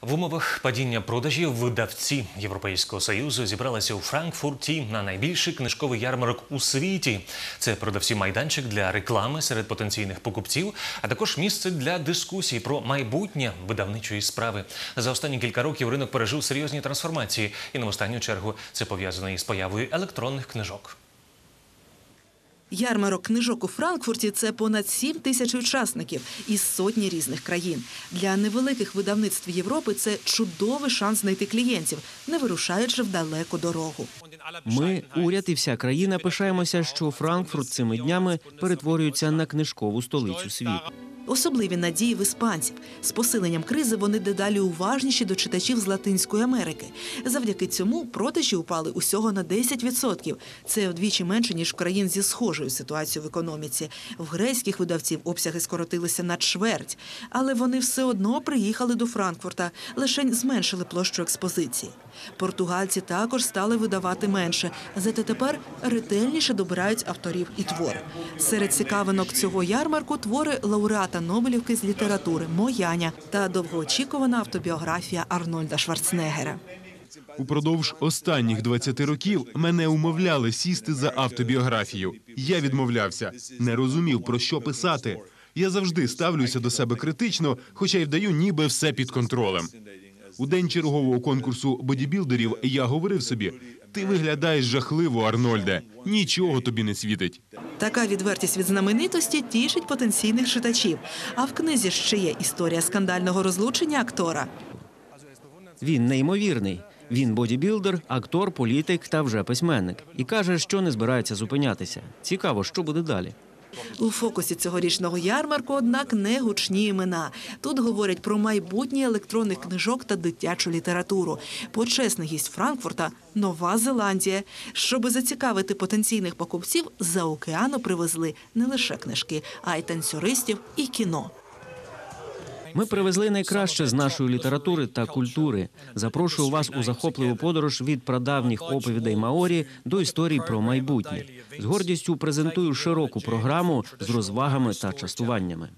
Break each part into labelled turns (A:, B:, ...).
A: В умовах падіння продажів видавці Європейського союзу зібралися у Франкфурті на найбільший книжковий ярмарок у світі. Це продавці майданчик для реклами серед потенційних покупців, а також місце для дискусій про майбутнє видавничої справи. За останні кілька років ринок пережив серйозні трансформації, і в останню чергу це пов'язано із появою електронних книжок.
B: Ярмарок книжок у Франкфурті це понад 7 тисяч учасників із сотні різних країн. Для невеликих видавництв Європи це чудовий шанс знайти клієнтів, не вирушаючи в далеку дорогу.
C: Ми, уряд і вся країна, пишаємося, що Франкфурт цими днями перетворюється на книжкову столицю світу.
B: Особливі надії в іспанців. З посиленням кризи вони дедалі уважніші до читачів з Латинської Америки. Завдяки цьому продажі упали усього на 10%. Це вдвічі менше ніж в країн зі схожою ситуацією в економіці. В грецьких видавців обсяги скоротилися на чверть, але вони все одно приїхали до Франкфурта, лише зменшили площу експозиції. Португальці також стали видавати менше, зате тепер ретельніше добирають авторів і твори. Серед цікавинок цього ярмарку твори лауреата Нобелівки з літератури Мояня та довгоочікувана автобіографія Арнольда Шварценеггера.
D: Упродовж останніх 20 років мене умовляли сісти за автобіографію. Я відмовлявся, не розумів про що писати. Я завжди ставлюся до себе критично, хоча й вдаю, ніби все під контролем. У день чергового конкурсу бодібілдерів я говорив собі: ти виглядаєш жахливо, Арнольде. Нічого тобі не світить.
B: Така відвертість від знаменитості тішить потенційних читачів. А в книзі ще є історія скандального розлучення актора.
C: Він неймовірний. Він бодібілдер, актор, політик та вже письменник. І каже, що не збирається зупинятися. Цікаво, що буде далі.
B: У фокусі цьогорічного ярмарку, однак, не гучні імена. Тут говорять про майбутнє електронних книжок та дитячу літературу. Почесний гість Франкфурта Нова Зеландія. Щоби зацікавити потенційних покупців, за океану привезли не лише книжки, а й танцюристів і кіно.
C: Ми привезли найкраще з нашої літератури та культури. Запрошую вас у захопливу подорож від прадавніх оповідей Маорі до історій про майбутнє. З гордістю презентую широку програму з розвагами та частуваннями.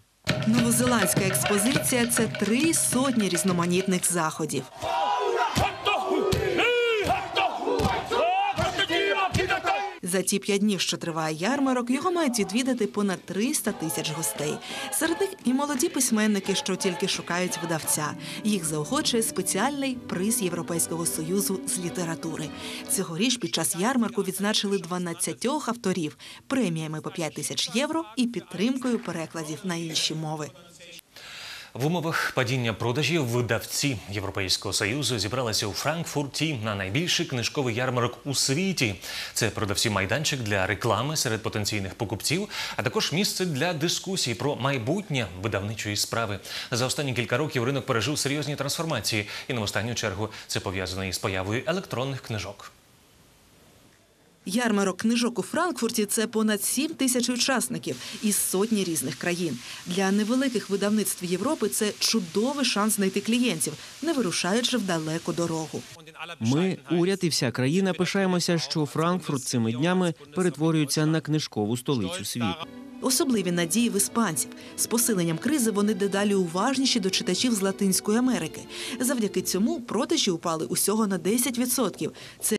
B: Новозеландська експозиція це три сотні різноманітних заходів. За ті п'ять днів, що триває ярмарок, його мають відвідати понад 300 тисяч гостей. Серед них і молоді письменники, що тільки шукають видавця. Їх заохочує спеціальний приз Європейського союзу з літератури. Цьогоріч під час ярмарку відзначили 12 авторів преміями по 5 тисяч євро і підтримкою перекладів на інші мови.
A: В умовах падіння продажів видавці Європейського союзу зібралися у Франкфурті на найбільший книжковий ярмарок у світі. Це продавці майданчик для реклами серед потенційних покупців, а також місце для дискусій про майбутнє видавничої справи. За останні кілька років ринок пережив серйозні трансформації, і в останню чергу це пов'язано із появою електронних книжок.
B: Ярмарок книжок у Франкфурті це понад 7 тисяч учасників із сотні різних країн. Для невеликих видавництв Європи це чудовий шанс знайти клієнтів, не вирушаючи в далеку дорогу.
C: Ми, уряд і вся країна, пишаємося, що Франкфурт цими днями перетворюється на книжкову столицю світу.
B: Особливі надії в іспанців. З посиленням кризи вони дедалі уважніші до читачів з Латинської Америки. Завдяки цьому продажі упали усього на 10%. Це